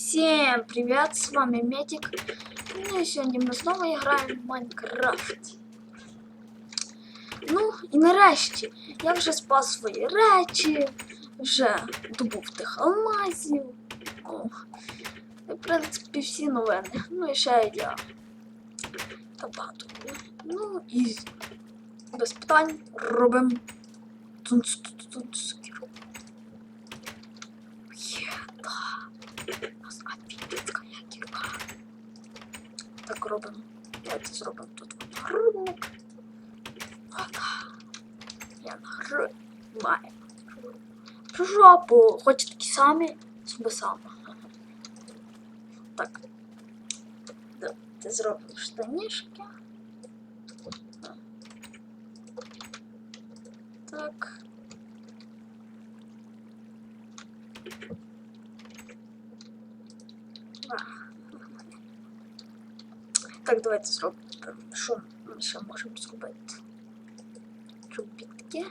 Всем привет, с вами Метик. Ну и сегодня мы снова играем в Майнкрафт. Ну і нарешті я вже спас свої речі, вже добув тих алмазів. О, в принципі, всі новини. Ну і ще я. Та. Ну і без питань робимо. Є, У нас офігенська кірка. Так робимо. Давайте зробимо тут нагрудник. Вода. Я нагрудмаю. Жопу. Хочете такі самі? Собі саме. Так. Давайте зробимо штанішки. Так. Так, давайте зробимо. Що ми ще можемо зробити? Чобітки.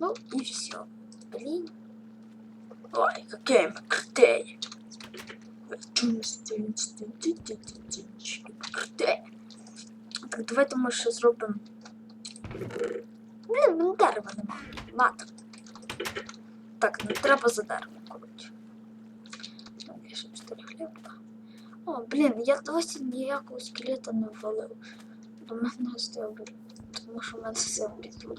Ну і все. Блін. Ой, какие мы крутые. Крутые. Так, давайте ми ще зробимо. Блін, мене дерева немає. Ладно. Так, не треба за деревом, О, блін, я досі ніякого скелета не ввалив. До мене стояв, тому що в мене все підло.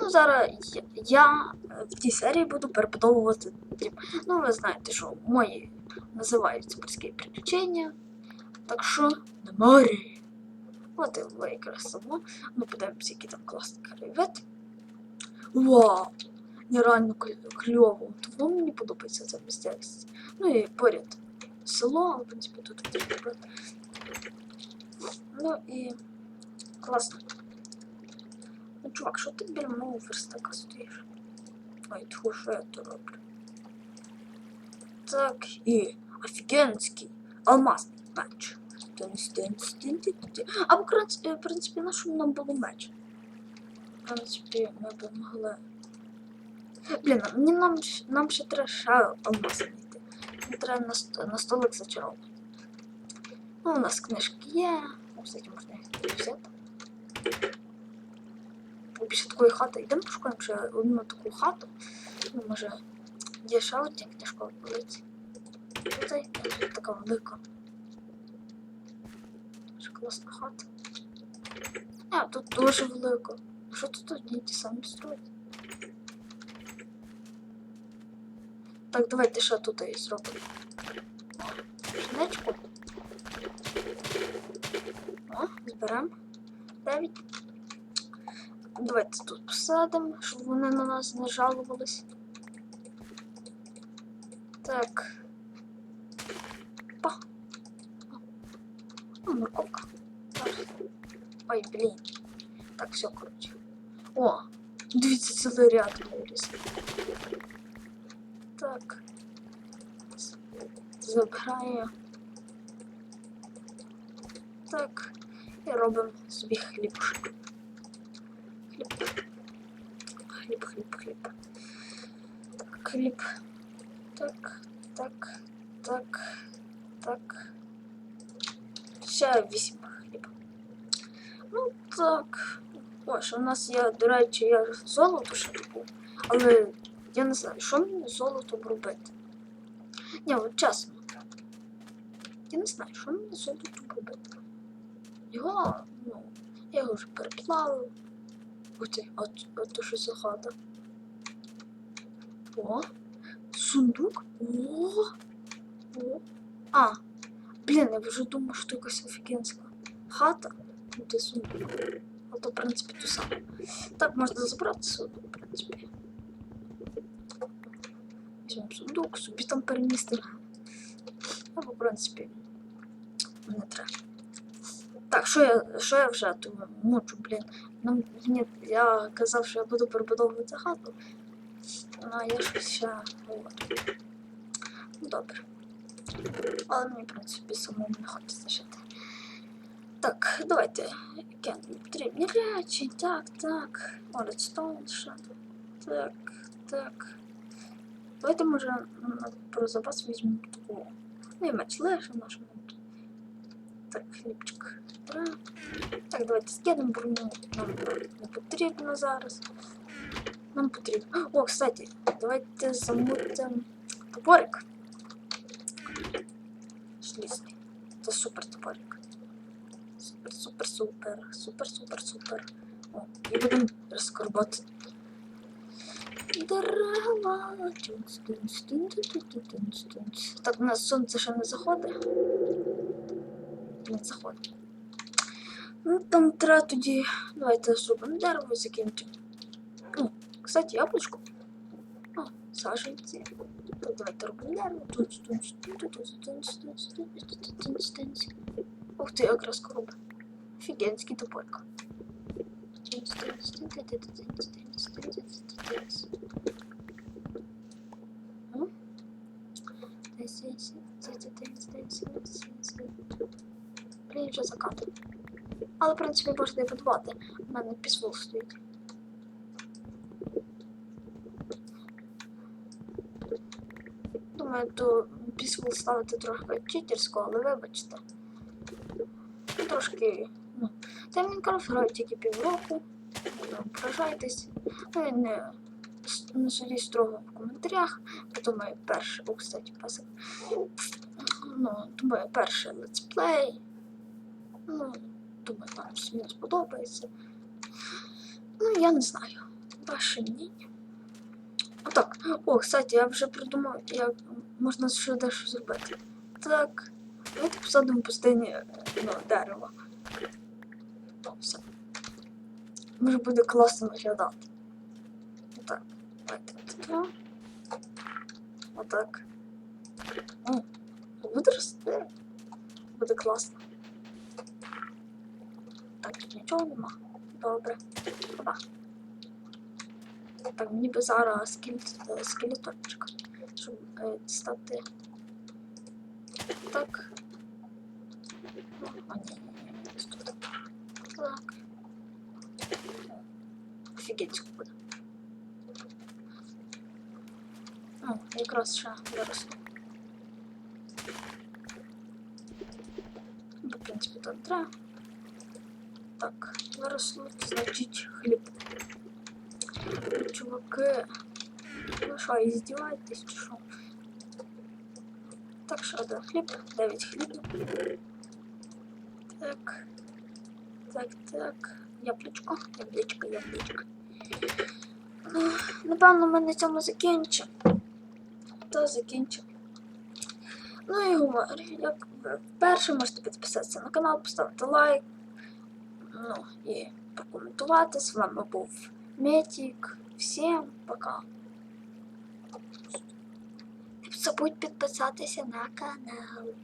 Ну, зараз я, я в цій серії буду перебудовувати дім. Ну, ви знаєте, що мої називаються морські приключення. Так що на морі. От і ви красиво. Ну, подивимося, який там класний краєвид. Вау! Нереально кльово. Тому мені подобається ця місцевість. Ну і поряд село, в принципі, тут добре. Ну і класно. Ну, чувак, що ти біля мого верстака стоїш? Ой, тьфу, що я то роблю? Так, і офігенський алмазний меч. А в в принципі, на що нам було меч? В принципі, ми б могли. Блін, нам, нам ще треба ще треба на, на столик зачаровувати. Ну, у нас книжки є. Ну, кстати, можна взяти. Більше такої хати. Йдемо пошукаємо ще одну таку хату. Ну, може, є ще одна книжкова полиці. Тут тут така велика. Дуже класна хата. А, тут дуже велика. Що тут одні ті самі строять? Так, давайте ще тут і зробимо. Шинечку. О, зберемо. Дев'ять. Давайте тут посадимо, щоб вони на нас не жалувались. Так. Па. О, морковка. Ой, блін. Так, все, коротше. О, дивіться, цілий ряд виріс. Так. З- Забираю. Так. І робимо собі хлібушек. Хліб. Хліб, хліб, хліб. Так, хліб. Так, так, так, так. Ще вісім хліб. Ну так. Ось, у нас є, до речі, я золото ще добув. Але я не знаю, що мені з золотом робити. Ні, от чесно. Я не знаю, що мені з золотом робити. Його, ну, я його вже переплавив. Оце, от, от то що за хата. О, сундук. О, о. А, блін, я вже думав, що якась офігенська хата. Ну, де сундук. А то, в принципі, то саме. Так, можна забрати сундук, в принципі. Візьмемо сундук, собі там перемістимо. Або, в принципі, не треба. Так, що я, що я вже тут мучу, блін. Ну, мені, я казав, що я буду перебудовувати хату. А я щось ще. От. Ну, добре. Але мені, в принципі, самому не хочеться жити. Так, давайте. Нам потрібні речі. Так, так. Redstone ще. Так, так. Давайте може м, про запас візьмемо таку. Ну і меч лише нашому. Так, хлібчик. Так, давайте скинемо броню. Нам не потрібно зараз. Нам потрібно. О, кстати, давайте замутимо топорик. Шлісний. Це супер топорик. Супер, супер, супер, супер, супер, супер. О, і будемо розкорбати. Здорова! Так у нас солнце ще на заходить. Не заход. Ну там треба тоді... Давайте зубом дерево закінчимо. Ну, кстати, яблучко. О, саженці. Так, давайте робимо дерево. Тунц, тунц, тунц, тунц, тунц, тунц, тунц, тунц. Ух ти, якраз коробка. Офігенський топорка. Блін, вже закату. Але, в принципі, можна і будувати. У мене пісвол стоїть. Думаю, то пісвол ставити трохи читерсько, але вибачте. Трошки, та Мінкрафт граю тільки півроку. Ображайтесь. Ну не, не строго в коментарях. Це моє перше, о, кстати, песик. Ну, думаю, перше летсплей. Ну, думаю, вам всім сподобається. Ну, я не знаю. Ваше мнення. Отак. О, кстати, я вже придумав, як можна ще дещо зробити. Так. Давайте посадимо пустині ну, дерево. Ну, все. Може буде класно виглядати. Отак. Давайте отак. Отак. О, буде рости. Буде класно. Так, нічого нема. Добре. Опа. Так, мені би зараз е, скелетончик, щоб е, дістати. Так. О, ні, Так. Офігеть буде. О, якраз ще виросло. Ну, В принципі, тут треба. Так, виросло, значить хліб. Чуваки, ви що, іздіваєтесь чи що? Так, що один хліб, 9 хлібів. Так. Так, так. Яблучко, яблучко, яблучко. Ну, напевно, ми на цьому закінчимо. Та закінчимо. Ну і говорю, як вперше можете підписатися на канал, поставити лайк. Ну і прокоментувати. З вами був Метик. Всем пока. Не забудь підписатися на канал.